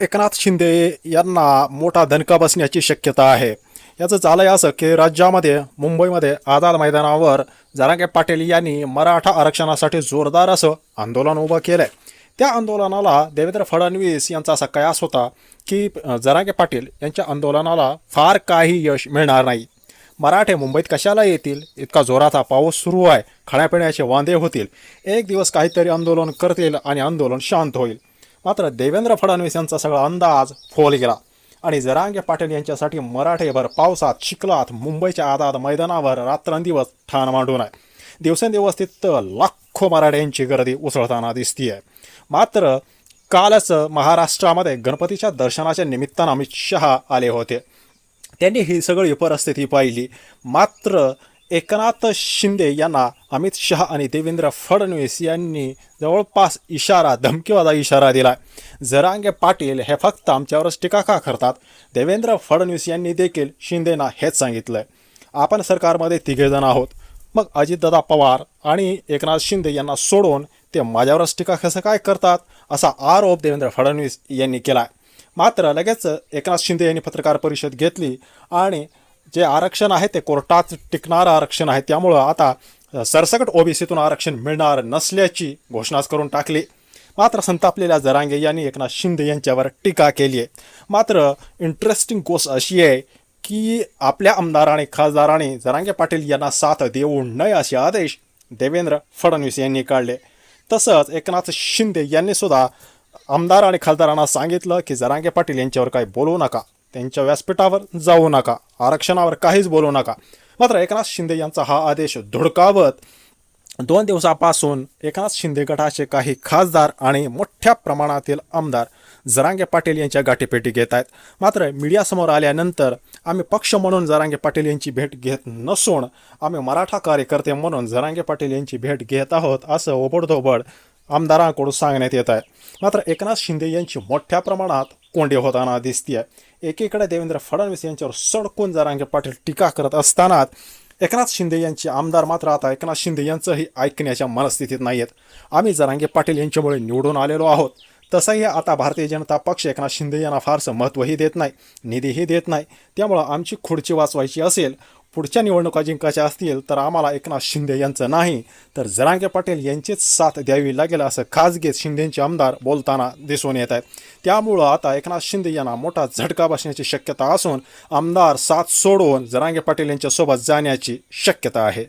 एकनाथ शिंदे यांना मोठा दणका बसण्याची शक्यता आहे. याचं झालंय असं की राज्यामध्ये मुंबईमध्ये आझाद मैदानावर जरांगे पाटील यांनी मराठा आरक्षणासाठी जोरदार असं आंदोलन उभं केलंय. त्या आंदोलनाला देवेंद्र फडणवीस यांचा असा कयास होता की जरांगे पाटील यांच्या आंदोलनाला फार काही यश मिळणार नाही. मराठे मुंबईत कशाला येतील? इतका जोराचा पाऊस सुरू आहे. खाण्यापिण्याचे वांदे होतील. एक दिवस काहीतरी आंदोलन करतील आणि आंदोलन शांत होईल. मात्र देवेंद्र फडणवीस यांचा सगळा अंदाज फोल गेला. आणि जरांगे पाटील यांच्यासाठी मराठेभर पावसात चिखलात मुंबईच्या आदात मैदानावर रात्रंदिवस ठाण मांडून आहे. दिवसेंदिवस तिथं लाखो मराठ्यांची गर्दी उसळताना दिसतीये. मात्र कालच महाराष्ट्रामध्ये गणपतीच्या दर्शनाच्या निमित्तानं अमित शहा आले होते. त्यांनी ही सगळी परिस्थिती पाहिली. मात्र एकनाथ शिंदे यांना अमित शहा आणि देवेंद्र फडणवीस यांनी जवळपास इशारा धमकीवादा इशारा दिला जरांगे पाटील हे फक्त आमच्यावरच टीका का करतात? देवेंद्र फडणवीस यांनी देखील शिंदेना हेच सांगितलंय. आपण सरकारमध्ये तिघेजण आहोत. मग अजितदादा पवार आणि एकनाथ शिंदे यांना सोडून ते माझ्यावरच टीका कसं काय करतात? असा आरोप देवेंद्र फडणवीस यांनी केला मात्र लगेच एकनाथ शिंदे यांनी पत्रकार परिषद घेतली आणि जे आरक्षण आहे ते कोर्टात टिकणारं आरक्षण आहे. त्यामुळं आता सरसकट ओबीसीतून आरक्षण मिळणार नसल्याची घोषणाच करून टाकली. मात्र संतापलेल्या जरांगे यांनी एकनाथ शिंदे यांच्यावर टीका केली आहे. मात्र इंटरेस्टिंग गोष्ट अशी आहे की आपल्या आमदाराने खासदाराने जरांगे पाटील यांना साथ देऊ नये असे आदेश देवेंद्र फडणवीस यांनी काढले. तसंच एकनाथ शिंदे यांनी सुद्धा आमदार आणि खासदारांना सांगितलं की जरांगे पाटील यांच्यावर काही बोलू नका. त्यांच्या व्यासपीठावर जाऊ नका. आरक्षणावर काहीच बोलू नका. मात्र एकनाथ शिंदे यांचा हा आदेश धुडकावत दोन दिवसापासून एकनाथ शिंदे गटाचे काही खासदार आणि मोठ्या प्रमाणातील आमदार जरांगे पाटील यांच्या गाठीपेटी घेत आहेत. मात्र मीडियासमोर आल्यानंतर आम्ही पक्ष म्हणून जरांगे पाटील यांची भेट घेत नसून आम्ही मराठा कार्यकर्ते म्हणून जरांगे पाटील यांची भेट घेत आहोत असं ओबडधोबड आमदारांकडून सांगण्यात येत आहे. मात्र एकनाथ शिंदे यांची मोठ्या प्रमाणात कोंडी होताना दिसतीय. एकीकडे देवेंद्र फडणवीस यांच्यावर सडकून जरांगे पाटील टीका करत असतानाच एकनाथ शिंदे यांचे आमदार मात्र आता एकनाथ शिंदे यांचंही ऐकण्याच्या मनस्थितीत नाही आहेत आम्ही जरांगे पाटील यांच्यामुळे निवडून आलेलो आहोत. तसंही आता भारतीय जनता पक्ष एकनाथ शिंदे यांना फारसं महत्त्वही देत नाही निधीही देत नाही. त्यामुळं आमची खुर्ची वाचवायची असेल पुढच्या निवडणुका जिंकायच्या असतील तर आम्हाला एकनाथ शिंदे यांचं नाही. तर जरांगे पाटील यांचीच साथ द्यावी लागेल असं खाजगीत शिंदेचे आमदार बोलताना दिसून येत आहेत त्यामुळं आता एकनाथ शिंदे यांना मोठा झटका बसण्याची शक्यता असून आमदार साथ सोडून जरांगे पाटील यांच्यासोबत जाण्याची शक्यता आहे.